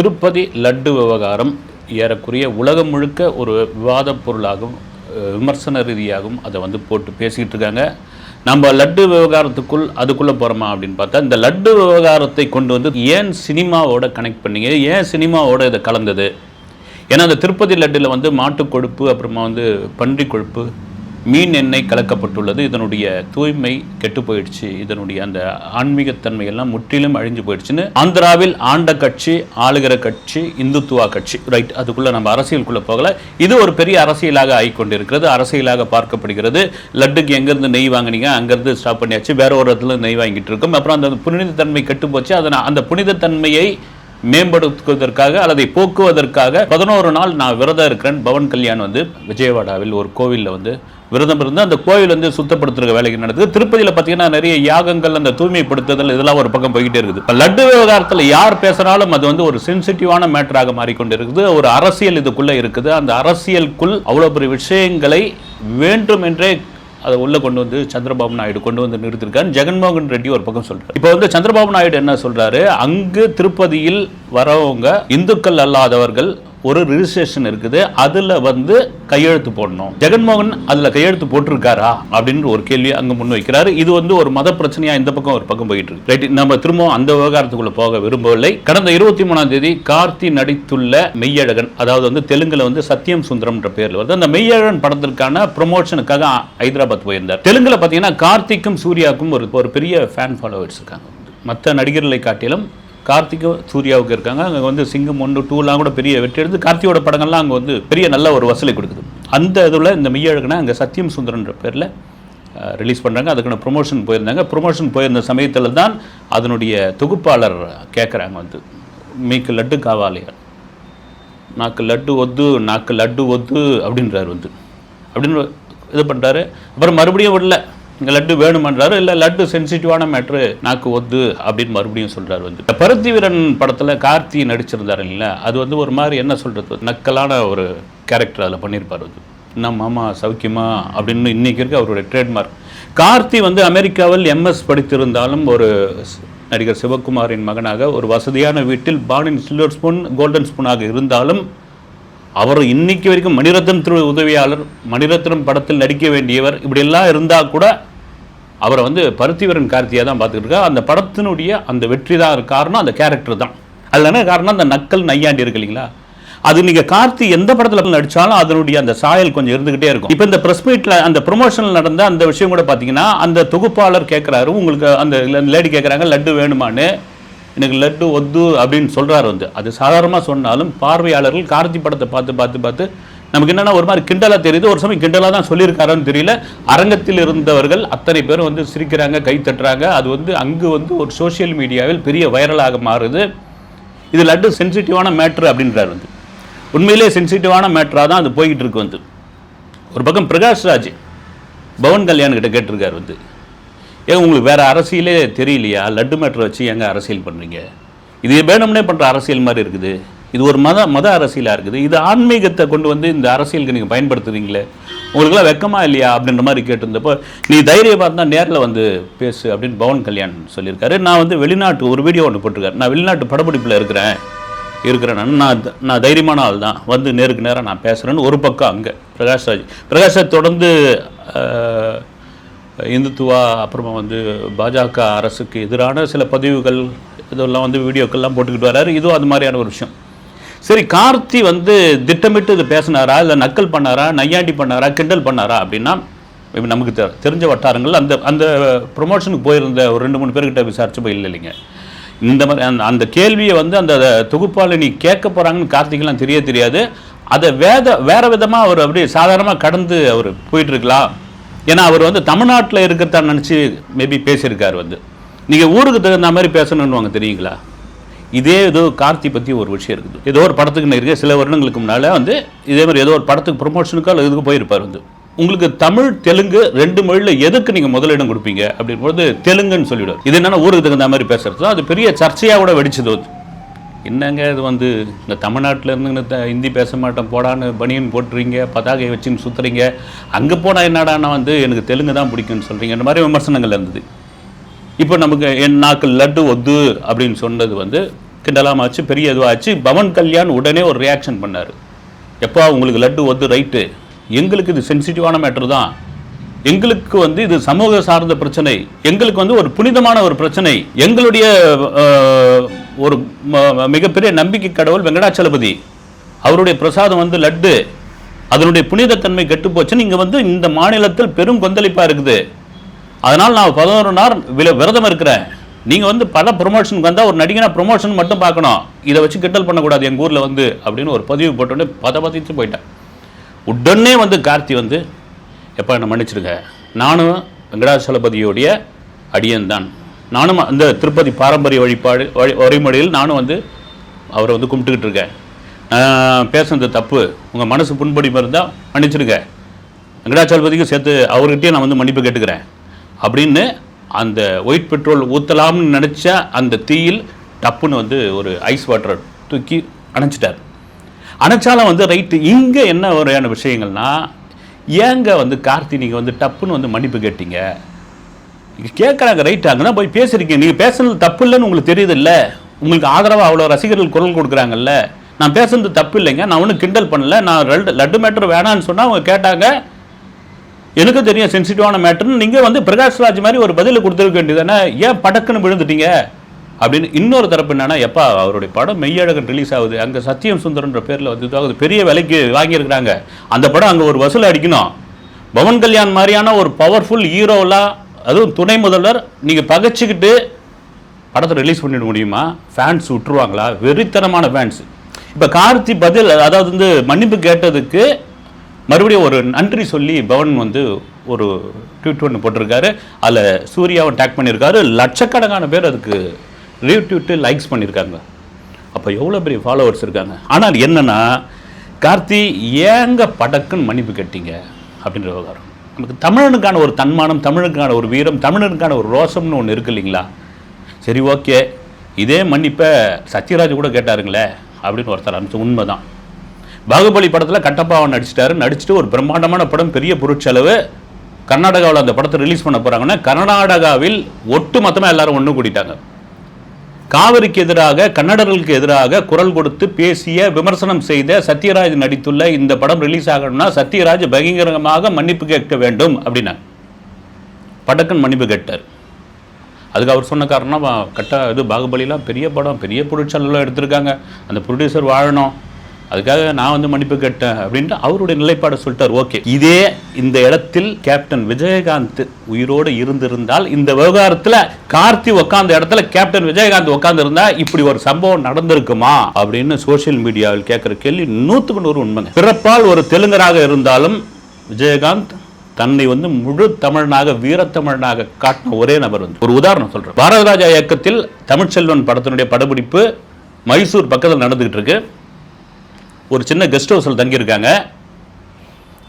திருப்பதி லட்டு விவகாரம் ஏறக்குறைய உலகம் முழுக்க ஒரு விவாதப் பொருளாகவும் விமர்சன ரீதியாகவும் அதை வந்து போட்டு பேசிக்கிட்டு இருக்காங்க. நம்ம லட்டு விவகாரத்துக்குள் அதுக்குள்ளே போகிறோமா அப்படின்னு பார்த்தா இந்த லட்டு விவகாரத்தை கொண்டு வந்து ஏன் சினிமாவோட கனெக்ட் பண்ணீங்க? ஏன் சினிமாவோட இதை கலந்தது? ஏன்னா அந்த திருப்பதி லட்டில் வந்து மாட்டுக் கொழுப்பு அப்புறமா வந்து பன்றி கொழுப்பு மீன் எண்ணெய் கலக்கப்பட்டுள்ளது. இதனுடைய தூய்மை கெட்டு போயிடுச்சு. இதனுடைய அந்த ஆன்மீகத்தன்மை எல்லாம் முற்றிலும் அழிஞ்சு போயிடுச்சுன்னு ஆந்திராவில் ஆண்ட கட்சி ஆளுகிற கட்சி இந்துத்துவா கட்சி. ரைட் அதுக்குள்ள நம்ம அரசியலுக்குள்ள போகல. இது ஒரு பெரிய அரசியலாக ஆகிக்கொண்டிருக்கிறது. அரசியலாக பார்க்கப்படுகிறது. லட்டுக்கு எங்கேருந்து நெய் வாங்குனீங்க அங்கேருந்து ஸ்டாப் பண்ணியாச்சு. வேற ஒரு இடத்துல நெய் வாங்கிட்டு இருக்கும். அப்புறம் அந்த புனிதத்தன்மை கெட்டு போச்சு. அதனால் அந்த புனிதத்தன்மையை மேம்படுத்துவதற்காக அல்லது போக்குவதற்காக பதினோரு நாள் நான் விரதம் இருக்கிறேன். பவன் கல்யாண் வந்து விஜயவாடாவில் ஒரு கோவிலில் வந்து விரதம் இருந்து அந்த கோவில் வந்து சுத்தப்படுத்துற வேலைக்கு நடக்குது. திருப்பதியில் பார்த்தீங்கன்னா நிறைய யாகங்கள் அந்த தூய்மைப்படுத்துதல் இதெல்லாம் ஒரு பக்கம் போய்கிட்டே இருக்குது. லட்டு விவகாரத்தில் யார் பேசினாலும் அது வந்து ஒரு சென்சிட்டிவான மேட்டராக மாறிக்கொண்டு இருக்குது. ஒரு அரசியல் இதுக்குள்ள இருக்குது. அந்த அரசியலுக்குள் அவ்வளோ பெரிய விஷயங்களை வேண்டும் என்றே அதை உள்ள கொண்டு வந்து சந்திரபாபு நாயுடு கொண்டு வந்து நிறுத்திருக்காரு. ஜெகன்மோகன் ரெட்டி ஒரு பக்கம் சொல்றாரு. இப்போ வந்து சந்திரபாபு நாயுடு என்ன சொல்றாரு? அங்கு திருப்பதியில் வரவங்க இந்துக்கள் அல்லாதவர்கள் ஒரு ரிஜிஸ்ட்ரேஷன் இருக்குது அதுல வந்து கையெழுத்து போடணும். ஜெகன்மோகன் அதுல கையெழுத்து போட்டிருக்காரா? அப்படின்னு ஒரு கேள்வி அங்க முன்வைக்கிறாரு இது வந்து ஒரு மத பிரச்சனையா இந்த பக்கம் ஒரு பக்கம் போயிட்டு இருக்கு. ரைட் நம்ம திரும்பவும் அந்த விவகாரத்துக்குள்ள போக விரும்பவில்லை. கடந்த இருபத்தி மூணாம் தேதி கார்த்தி நடித்துள்ள மெய்யழகன் அதாவது வந்து தெலுங்குல வந்து சத்யம் சுந்தரம்ன்ற பேர்ல வருது. அந்த மெய்யழகன் படத்திற்கான ப்ரொமோஷனுக்காக ஹைதராபாத் போயிருந்தார். தெலுங்குல பாத்தீங்கன்னா கார்த்திக்கும் சூர்யாவுக்கும் ஒரு ஒரு பெரிய ஃபேன் ஃபாலோவர்ஸ் இருக்காங்க. மற்ற நடிகர்களை காட்டிலும் கார்த்திக்கும் சூர்யாவுக்கு இருக்காங்க. அங்கே வந்து சிங்கம் ஒன்று டூலாம் கூட பெரிய வெற்றி எடுத்து கார்த்தியோட படங்கள்லாம் அங்கே வந்து பெரிய நல்ல ஒரு வசூலை கொடுக்குது. அந்த இதில் இந்த மெய்யழகுனா அங்கே சத்யம் சுந்தரன்ற பேரில் ரிலீஸ் பண்ணுறாங்க அதுக்கான ப்ரொமோஷன் போயிருந்தாங்க. ப்ரொமோஷன் போயிருந்த சமயத்தில் தான் அதனுடைய தொகுப்பாளர் கேட்குறாங்க வந்து. மீக்கு லட்டு காவாலியா நாக்கு லட்டு ஒத்து நாக்கு லட்டு ஒத்து அப்படின்றாரு வந்து. அப்படின்னு இது பண்ணுறாரு அப்புறம் மறுபடியும் விடல. லட்டு வேணுமன்றாரு இல்லை லட்டு சென்சிட்டிவான மேட்ரு நாக்கு ஒத்து அப்படின்னு மறுபடியும் சொல்கிறார் வந்து. இந்த பருத்தி வீரன் படத்தில் கார்த்தி நடிச்சிருந்தார் இல்லைங்களா? அது வந்து ஒரு மாதிரி என்ன சொல்கிறது நக்கலான ஒரு கேரக்டர் அதில் பண்ணியிருப்பார் வந்து. என்ன மாமா சௌக்கியமா? அப்படின்னு இன்னைக்கு இருக்க அவருடைய ட்ரேட்மார்க் கார்த்தி வந்து அமெரிக்காவில் எம்எஸ் படித்திருந்தாலும் ஒரு நடிகர் சிவகுமாரின் மகனாக ஒரு வசதியான வீட்டில் born in silver spoon golden ஸ்பூனாக இருந்தாலும் அவர் இன்னைக்கு வரைக்கும் மணிரத்னம் திரு உதவியாளர் மணிரத்னம் படத்தில் நடிக்க வேண்டியவர் இப்படியெல்லாம் இருந்தால் கூட அவரை வந்து பருத்திவரன் கார்த்தியாக தான் பார்த்துக்கிட்டு இருக்கா அந்த படத்தினுடைய அந்த வெற்றி தான் காரணம் அந்த கேரக்டர் தான். அதில் என்ன காரணம் அந்த நக்கல் நையாண்டி இருக்கு இல்லைங்களா? அது நீங்கள் கார்த்தி எந்த படத்தில் நடித்தாலும் அதனுடைய அந்த சாயல் கொஞ்சம் இருந்துகிட்டே இருக்கும். இப்போ இந்த ப்ரெஸ் மீட்டில் அந்த ப்ரொமோஷனில் நடந்த அந்த விஷயம் கூட பார்த்தீங்கன்னா அந்த தொகுப்பாளர் கேட்குறாரு உங்களுக்கு அந்த லேடி கேட்குறாங்க லட்டு வேணுமான்னு. எனக்கு லட்டு ஒத்து அப்படின்னு சொல்கிறாரு வந்து. அது சாதாரணமாக சொன்னாலும் பார்வையாளர்கள் கார்த்தி படத்தை பார்த்து பார்த்து பார்த்து நமக்கு என்னன்னா ஒரு மாதிரி கிண்டலாக தெரியுது. ஒரு சமயம் கிண்டலாக தான் சொல்லியிருக்காருன்னு தெரியல. அரங்கத்தில் இருந்தவர்கள் அத்தனை பேரும் வந்து சிரிக்கிறாங்க கை தட்டுறாங்க. அது வந்து அங்கு வந்து ஒரு சோஷியல் மீடியாவில் பெரிய வைரலாக மாறுது. இது லட்டு சென்சிட்டிவான மேட்ரு அப்படின்றார் வந்து. உண்மையிலே சென்சிட்டிவான மேட்டராக தான் அது போய்கிட்டு இருக்கு வந்து. ஒரு பக்கம் பிரகாஷ் ராஜ் பவன் கல்யாண் கிட்ட கேட்டிருக்காரு வந்து. ஏன் உங்களுக்கு வேற அரசியலே தெரியலையா? லட்டு மேட்ரு வச்சு எங்க அரசியல் பண்றீங்க? இது வேணும்னே பண்ற அரசியல் மாதிரி இருக்குது. இது ஒரு மத மத அரசியலாக இருக்குது. இது ஆன்மீகத்தை கொண்டு வந்து இந்த அரசியலுக்கு நீங்கள் பயன்படுத்துறீங்களே? உங்களுக்குலாம் வெக்கமா இல்லையா? அப்படின்ற மாதிரி கேட்டிருந்தப்போ நீ தைரியமாக இருந்தால் நேரில் வந்து பேசு அப்படின்னு பவன் கல்யாண் சொல்லியிருக்காரு. நான் வந்து வெளிநாட்டு ஒரு வீடியோ ஒன்று போட்டிருக்காரு. நான் வெளிநாட்டு படப்பிடிப்பில் இருக்கிறேன். இருக்கிறேன். நான். நான் த- நான் தைரியமான ஆள் தான். வந்து நேருக்கு நேராக நான் பேசுகிறேன்னு ஒரு பக்கம் அங்கே. பிரகாஷ்ராஜ் பிரகாஷ்ராஜ் தொடர்ந்து இந்துத்துவா அப்புறமா வந்து பாஜக அரசுக்கு எதிரான சில பதிவுகள் இதெல்லாம் வந்து வீடியோக்கள்லாம் போட்டுக்கிட்டு வர்றாரு இதுவும் அது மாதிரியான ஒரு விஷயம். சரி கார்த்தி வந்து திட்டமிட்டு இது பேசினாரா? இல்லை நக்கல் பண்ணாரா? நையாண்டி பண்ணாரா? கிண்டல் பண்ணாரா? அப்படின்னா நமக்கு தெரிஞ்ச வட்டாரங்கள் அந்த அந்த ப்ரொமோஷனுக்கு போயிருந்த ஒரு ரெண்டு மூணு பேர்கிட்ட விசாரிச்சப்போ இல்லை இல்லைங்க. இந்த மாதிரி அந்த அந்த கேள்வியை வந்து அந்த தொகுப்பாளினி கேட்க போகிறாங்கன்னு கார்த்திகெல்லாம் தெரிய தெரியாது. அதை வேத வேற விதமாக அவர் அப்படியே சாதாரணமாக கடந்து அவர் போயிட்டுருக்கலாம். ஏன்னா அவர் வந்து தமிழ்நாட்டில் இருக்கிறதா நினச்சி மேபி பேசியிருக்கார் வந்து. நீங்கள் ஊருக்கு தகுந்த மாதிரி பேசணும்னு தெரியுங்களா? இதே ஏதோ கார்த்தி பற்றி ஒரு விஷயம் இருக்குது. ஏதோ ஒரு படத்துக்கு நான் இருக்கேன் சில வருடங்களுக்கு முன்னால் வந்து இதே மாதிரி ஏதோ ஒரு படத்துக்கு ப்ரொமோஷனுக்கோ அல்லது இதுக்கு போயிருப்பார் வந்து. உங்களுக்கு தமிழ் தெலுங்கு ரெண்டு மொழியில் எதுக்கு நீங்கள் முதலிடம் கொடுப்பீங்க? அப்படின்போது தெலுங்குன்னு சொல்லிவிடுவார் இது என்னென்னா ஊருக்கு தகுந்த மாதிரி பேசுறது. அது பெரிய சர்ச்சையாக கூட வெடிச்சது வந்து. என்னங்க இது வந்து? இந்த தமிழ்நாட்டில் இருந்து த- ஹிந்தி பேச மாட்டோம். போடான்னு பனியன் போட்டுறீங்க பதாகை வச்சுன்னு சுற்றுறீங்க அங்கே போனால் என்னடானா வந்து எனக்கு தெலுங்கு தான் பிடிக்கும்னு சொல்கிறீங்க இந்த மாதிரி விமர்சனங்கள் இருந்தது. இப்போ நமக்கு என் நாக்கு லட்டு ஒத்து அப்படின்னு சொன்னது வந்து கிண்டலாம ஆச்சு பெரிய இதுவாச்சு. பவன் கல்யாண் உடனே ஒரு ரியாக்ஷன் பண்ணார். எப்பா உங்களுக்கு லட்டு வந்து ரைட்டு எங்களுக்கு இது சென்சிட்டிவான மேட்ரு தான். எங்களுக்கு வந்து இது சமூக சார்ந்த பிரச்சனை. எங்களுக்கு வந்து ஒரு புனிதமான ஒரு பிரச்சனை. எங்களுடைய ஒரு ம- மிகப்பெரிய நம்பிக்கை கடவுள் வெங்கடாச்சலபதி. அவருடைய பிரசாதம் வந்து லட்டு. அதனுடைய புனிதத்தன்மை கெட்டு போச்சுன்னு இங்கே வந்து இந்த மாநிலத்தில் பெரும் கொந்தளிப்பா இருக்குது. அதனால் நான் பதினோரு நாள் வில- விரதம் இருக்கிறேன். நீங்கள் வந்து பல ப்ரொமோஷனுக்கு வந்தால் ஒரு நடிகனா ப்ரொமோஷன் மட்டும் பார்க்கணும். இதை வச்சு கிண்டல் பண்ணக்கூடாது. எங்கள் ஊரில் வந்து அப்படின்னு ஒரு பதிவு போட்டோன்னே பத பதிச்சு போயிட்டேன். உடனே வந்து கார்த்தி வந்து எப்போ என்னை மன்னிச்சிடுங்க. நானும் வெங்கடாச்சலபதியோடைய அடியன் தான் நானும் அந்த திருப்பதி பாரம்பரிய வழிபாடு வழி வழிமுறையில் நானும் வந்து அவரை வந்து கும்பிட்டுக்கிட்டு இருக்கேன். பேசுனது தப்பு. உங்கள் மனசு புண்படி இருந்தால் மன்னிச்சிடுங்க. வெங்கடாச்சலபதிக்கும் சேர்த்து அவர்கிட்டயே நான் வந்து மன்னிப்பு கேட்டுக்கிறேன். அப்படின்னு அந்த ஒயிட் பெட்ரோல் ஊற்றலாம்னு நினச்ச அந்த தீயில் டப்புன்னு வந்து ஒரு ஐஸ் வாட்டரை தூக்கி அணைச்சிட்டார். அணைச்சாலும் வந்து ரைட்டு இங்கே என்ன வகையான விஷயங்கள்னா ஏங்க வந்து கார்த்தி நீங்கள் வந்து டப்புன்னு வந்து மன்னிப்பு கேட்டீங்க? கேட்குறாங்க ரைட் அங்கே போய் பேசுறீங்க நீங்கள் பேசுனது தப்பு இல்லைன்னு உங்களுக்கு தெரியுது இல்லை உங்களுக்கு ஆதரவாக அவ்வளோ ரசிகர்கள் குரல் கொடுக்குறாங்கல்ல? நான் பேசுனது தப்பு இல்லைங்க. நான் ஒன்றும் கிண்டல் பண்ணல. நான் லட்டு லட்டு மேட்டர் வேணான்னு சொன்னால் அவங்க கேட்டாங்க. எனக்கு தெரியும் சென்சிட்டிவான மேட்டர்னு நீங்கள் வந்து பிரகாஷ் ராஜ் மாதிரி ஒரு பதில் கொடுத்துருக்க வேண்டியதானே ஏன் படக்குன்னு விழுந்துட்டீங்க? அப்படின்னு இன்னொரு தரப்பு என்னன்னா எப்பா அவருடைய படம் மெய்யழகன் ரிலீஸ் ஆகுது. அங்கே சத்தியம் சுந்தரன்ற பேரில் வந்து இதாகுது பெரிய விலைக்கு வாங்கியிருக்கிறாங்க. அந்த படம் அங்கே ஒரு வசூல் அடிக்கணும். பவன் கல்யாண் மாதிரியான ஒரு பவர்ஃபுல் ஹீரோலாம் அதுவும் துணை முதல்வர் நீங்கள் பகைச்சிக்கிட்டு படத்தை ரிலீஸ் பண்ணிட முடியுமா? ஃபேன்ஸ் விட்டுருவாங்களா வெறித்தனமான ஃபேன்ஸ் இப்போ கார்த்தி பதில் அதாவது வந்து மன்னிப்பு கேட்டதுக்கு மறுபடியும் ஒரு நன்றி சொல்லி பவன் வந்து ஒரு ட்வீட் ஒன்று போட்டிருக்காரு. அதில் சூர்யாவும் டேக் பண்ணியிருக்காரு. லட்சக்கணக்கான பேர் அதுக்கு ரீட்வீட்டு லைக்ஸ் பண்ணியிருக்காங்க. அப்போ எவ்வளோ பெரிய ஃபாலோவர்ஸ் இருக்காங்க? ஆனால் என்னன்னா கார்த்தி ஏங்க படக்குன்னு மன்னிப்பு கேட்டீங்க? அப்படின்ற விவகாரம். நமக்கு தமிழனுக்கான ஒரு தன்மானம் தமிழனுக்கான ஒரு வீரம் தமிழனுக்கான ஒரு ரோசம்னு ஒன்று இருக்கு இல்லைங்களா? சரி ஓகே இதே மன்னிப்பை சத்யராஜ் கூட கேட்டாருங்களே அப்படின்னு ஒருத்தர் அனுப்பிச்சு உண்மைதான். பாகுபலி படத்தில் கட்டப்பாவை நடிச்சிட்டாரு. நடிச்சுட்டு ஒரு பிரம்மாண்டமான படம் பெரிய பொருட்செலவு. கர்நாடகாவில் அந்த படத்தை ரிலீஸ் பண்ண போகிறாங்கன்னா கர்நாடகாவில் ஒட்டு மொத்தமாக எல்லாரும் ஒன்று கூட்டிட்டாங்க காவிரிக்கு எதிராக கன்னடர்களுக்கு எதிராக குரல் கொடுத்து பேசிய விமர்சனம் செய்த சத்யராஜ் நடித்துள்ள இந்த படம் ரிலீஸ் ஆகணும்னா சத்யராஜ் பகிரங்கமாக மன்னிப்பு கேட்க வேண்டும் அப்படின்னாங்க. படக்கன் மன்னிப்பு கேட்டார். அதுக்கு அவர் சொன்ன காரணம் கட்ட இது பாகுபலிலாம் பெரிய படம் பெரிய பொருட்செலவில் எடுத்திருக்காங்க. அந்த ப்ரொடியூசர் வாழணும். அதுக்காக நான் வந்து மன்னிப்பு கேட்டேன் அப்படின்ட்டு அவருடைய நிலைப்பாடை சொல்லிட்டார் ஓகே. இதே இந்த இடத்தில் கேப்டன் விஜயகாந்த் உயிரோடு இருந்திருந்தால் இந்த விவகாரத்தில் கார்த்தி உட்கார்ந்த இடத்துல கேப்டன் விஜயகாந்த் உட்கார்ந்து இருந்தா இப்படி ஒரு சம்பவம் நடந்திருக்குமா? அப்படின்னு சோஷியல் மீடியாவில் கேட்குற கேள்வி நூற்றுக்கு நூறு உண்மைங்க. பிறப்பால் ஒரு தெலுங்கராக இருந்தாலும் விஜயகாந்த் தன்னை வந்து முழு தமிழனாக வீரத்தமிழனாக காட்டின ஒரே நபர் வந்து. ஒரு உதாரணம் சொல்கிறேன் பாரதராஜா இயக்கத்தில் தமிழ்ச்செல்வன் படத்தினுடைய படப்பிடிப்பு மைசூர் பக்கத்தில் நடந்துகிட்டு இருக்கு. ஒரு சின்ன கெஸ்ட் ஹவுஸில் தங்கியிருக்காங்க.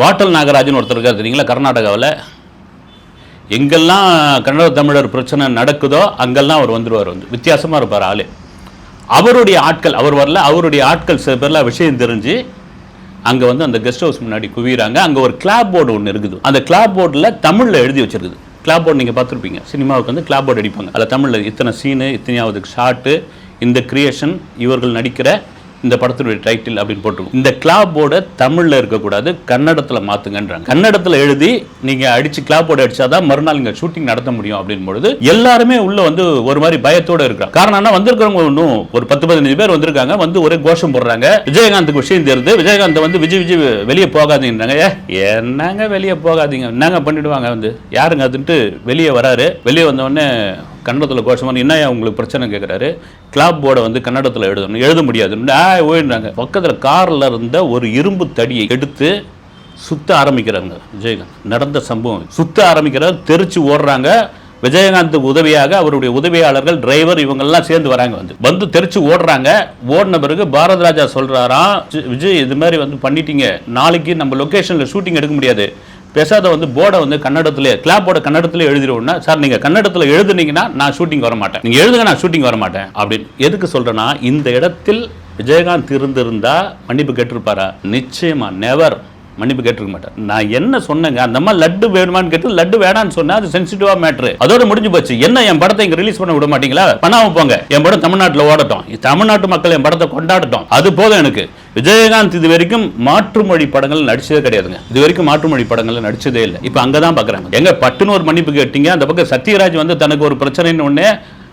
வாட்டல் நாகராஜன் ஒருத்தர் இருக்கார் தெரியுங்களா? கர்நாடகாவில். எங்கெல்லாம் கன்னட தமிழர் பிரச்சனை நடக்குதோ அங்கெல்லாம் அவர் வந்துடுவார் வந்து வித்தியாசமாக இருப்பார் ஆளு. அவருடைய ஆட்கள் அவர் வரல அவருடைய ஆட்கள் சில பேர்லாம் விஷயம் தெரிஞ்சு அங்கே வந்து அந்த கெஸ்ட் ஹவுஸ் முன்னாடி குவிகிறாங்க அங்கே ஒரு கிளாப் போர்டு ஒன்று இருக்குது. அந்த கிளாப் போர்டில் தமிழில் எழுதி வச்சிருக்குது. கிளாப் போர்டு நீங்கள் பார்த்துருப்பீங்க. சினிமாவுக்கு வந்து கிளாப் போர்டு அடிப்பாங்க. அதில் தமிழில் இத்தனை சீனு இத்தனையாவது ஷாட்டு இந்த கிரியேஷன் இவர்கள் நடிக்கிற இந்த படத்தினுடைய டைட்டில் அப்படின்னு போட்டிருக்கும். இந்த கிளாப் போர்டை தமிழில் இருக்கக்கூடாது கன்னடத்தில் மாற்றுங்கன்றாங்க கன்னடத்தில் எழுதி நீங்கள் அடித்து கிளாப் போர்டு அடித்தாதான் மறுநாள் இங்கே ஷூட்டிங் நடத்த முடியும் அப்படின்னு பொழுது எல்லாருமே உள்ள வந்து ஒரு மாதிரி பயத்தோடு இருக்கிறாங்க. காரணம்னா வந்திருக்கிறவங்க ஒன்றும் ஒரு பத்து பதினஞ்சு பேர் வந்திருக்காங்க வந்து ஒரே கோஷம் போடுறாங்க. விஜயகாந்துக்கு விஷயம் தெரியுது விஜயகாந்த் வந்து விஜய் விஜய் வெளியே போகாதீங்கன்றாங்க. ஏ என்னங்க வெளியே போகாதீங்க? என்னங்க பண்ணிடுவாங்க வந்து? யாருங்க அதுன்ட்டு வெளியே வராரு. வெளியே வந்தவொடனே கன்னடத்தில் கோஷமான என்னையா உங்களுக்கு பிரச்சனை? கேட்குறாரு கிளாப் போர்டை வந்து கன்னடத்தில் எழுதணும். எழுத முடியாதுன்னு ஆ ஓயிடுறாங்க பக்கத்தில் காரில் இருந்த ஒரு இரும்பு தடியை எடுத்து சுத்த ஆரம்பிக்கிறாங்க விஜயகாந்த். நடந்த சம்பவம். சுத்த ஆரம்பிக்கிறார் தெரிச்சு ஓடுறாங்க. விஜயகாந்துக்கு உதவியாக அவருடைய உதவியாளர்கள் டிரைவர் இவங்கெல்லாம் சேர்ந்து வராங்க வந்து. வந்து தெரிச்சு ஓடுறாங்க. ஓடின பிறகு பாரத் ராஜா சொல்கிறாராம் "விஜய், விஜய் இது மாதிரி வந்து பண்ணிட்டீங்க. நாளைக்கு நம்ம லொகேஷனில் ஷூட்டிங் எடுக்க முடியாது. பேசாத வந்து போர்டை வந்து கன்னடத்திலே கிளாப்போட போர்டை எழுதிடுவோம்னா சார் நீங்கள் கன்னடத்தில் எழுதுனீங்கன்னா நான் ஷூட்டிங் வர மாட்டேன். நீங்கள் எழுதுங்க நான் ஷூட்டிங் வர மாட்டேன். அப்படின்னு. எதுக்கு சொல்கிறேன்னா இந்த இடத்தில் விஜயகாந்த் இருந்திருந்தா மன்னிப்பு கேட்டிருப்பாரா? நிச்சயமா நெவர் மன்னிப்பு கேட்டிருக்க மாட்டேன் நான் என்ன சொன்னேங்க? அந்த மாதிரி லட்டு வேணுமான்னு கேட்டு லட்டு வேணான்னு சொன்னா அது சென்சிட்டிவா மேட்ரு அதோட முடிஞ்சு போச்சு. என்ன என் படத்தை இங்க ரிலீஸ் பண்ண விட மாட்டீங்களா? பண்ணாம போங்க. என் படம் தமிழ்நாட்டில் ஓடட்டும். தமிழ்நாட்டு மக்கள் என் படத்தை கொண்டாடட்டும். அது போதும் எனக்கு. விஜயகாந்த் இது வரைக்கும் மாற்று மொழி படங்கள் நடிச்சதே கிடையாதுங்க. இது வரைக்கும் மாற்று மொழி படங்கள் நடிச்சதே இல்லை. இப்போ அங்கே தான் பார்க்குறாங்க எங்க பட்டுன்னு ஒரு மன்னிப்பு கேட்டீங்க அந்த பக்கம் சத்யராஜ் வந்து தனக்கு ஒரு பிரச்சனைன்னு உடனே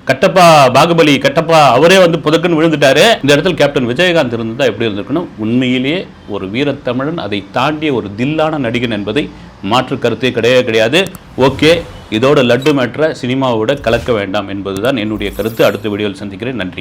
கட்டப்பா பாகுபலி கட்டப்பா அவரே வந்து புதக்குன்னு விழுந்துட்டாரு. இந்த இடத்துல கேப்டன் விஜயகாந்த் இருந்தால் எப்படி இருந்திருக்கணும்? உண்மையிலேயே ஒரு வீரத்தமிழன் அதை தாண்டிய ஒரு தில்லான நடிகன் என்பதை மாற்று கருத்தே கிடையவே கிடையாது. ஓகே இதோட லட்டு மேட்ரை சினிமாவோட கலக்க வேண்டாம் என்பதுதான் என்னுடைய கருத்து. அடுத்த வீடியோவில் சந்திக்கிறேன். நன்றி.